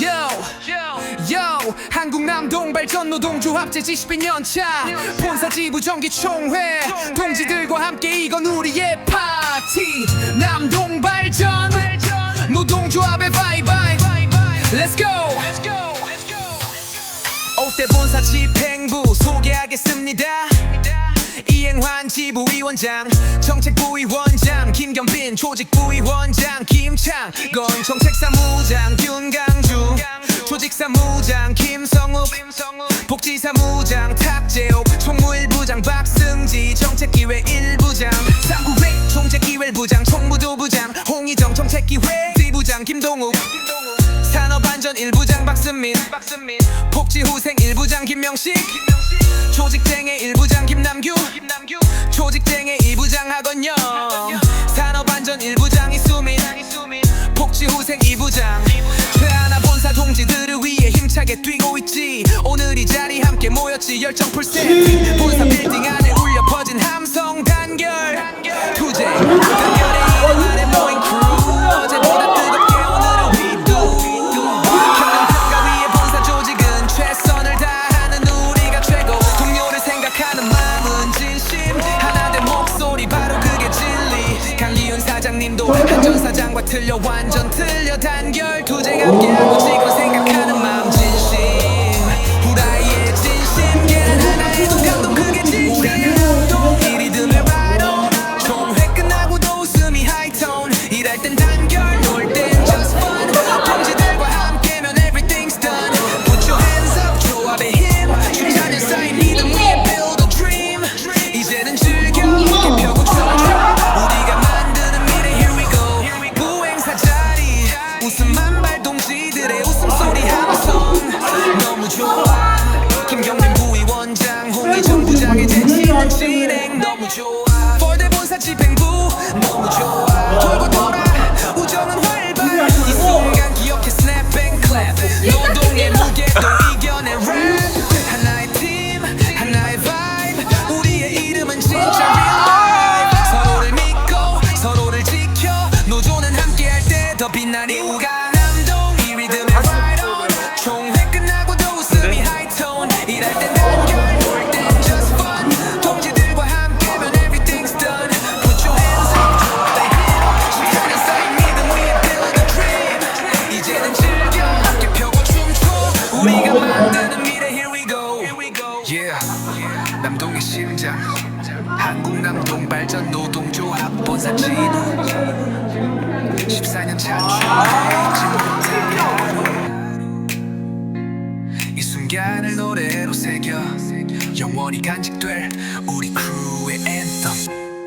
Yo, yo, 한국 남동 발전 노동조합 제 21년 차. 본사 지부 정기 총회. 동지들과 함께 이건 우리의 파티. 남동 발전. 노동조합의 바이바이. Let's go. 옥대 본사 집행부 소개하겠습니다. 이행환 지부위원장 정책부위원장 김경빈 조직부위원장 김창건 정책사무장 조직사무장 김성욱 복지사무장 탁재옥 총무일부장 박승지. 정책기획 일부장. 삼구회 총책기획 부장 총무도부장. 홍희정 정책기획 부장 김동욱. 산업안전 일부장 박승민. 복지후생 일부장 김명식. 조직쟁의 일부장 김남규. 조직쟁의 이부장 하건영. 산업안전 일부장 이수민. 복지후생 이부장 힘차게 뛰고 있지. 오늘 이 자리 함께 모였지. 열정 풀세트 본사 빌딩 안에 울려 퍼진 함성 단결. 투쟁 단결의 이름 안에 모인 크루 어제보다 뜨겁게 오늘은 we do 경영 평가 위에 본사 조직은 최선을 다하는 우리가 최고. 동료를 생각하는 마음은 진심. 하나 된 목소리 바로 그게 진리. 강기훈 사장님도 한전 사장과 틀려 완전 틀려 단결. 투쟁 함께 김경민 부위원장 홍희정 부장의 재치는 진행. 너무 좋아. 폴대 본사 집행부. 너무 좋아. 돌고 돌아. 우정은 활발. 이 순간 기억해 snap and 노동의 무게도 이겨낸 rap. 하나의 팀 하나의 vibe. 우리의 이름은 진짜 real life. 서로를 믿고 서로를 지켜. 노조는 함께할 때 더 빛나는 이유가 남동의 심장. 한국 남동 발전 노동조합 본사 진우 14년 차이 영원히 간직될 우리 크루의 앤썸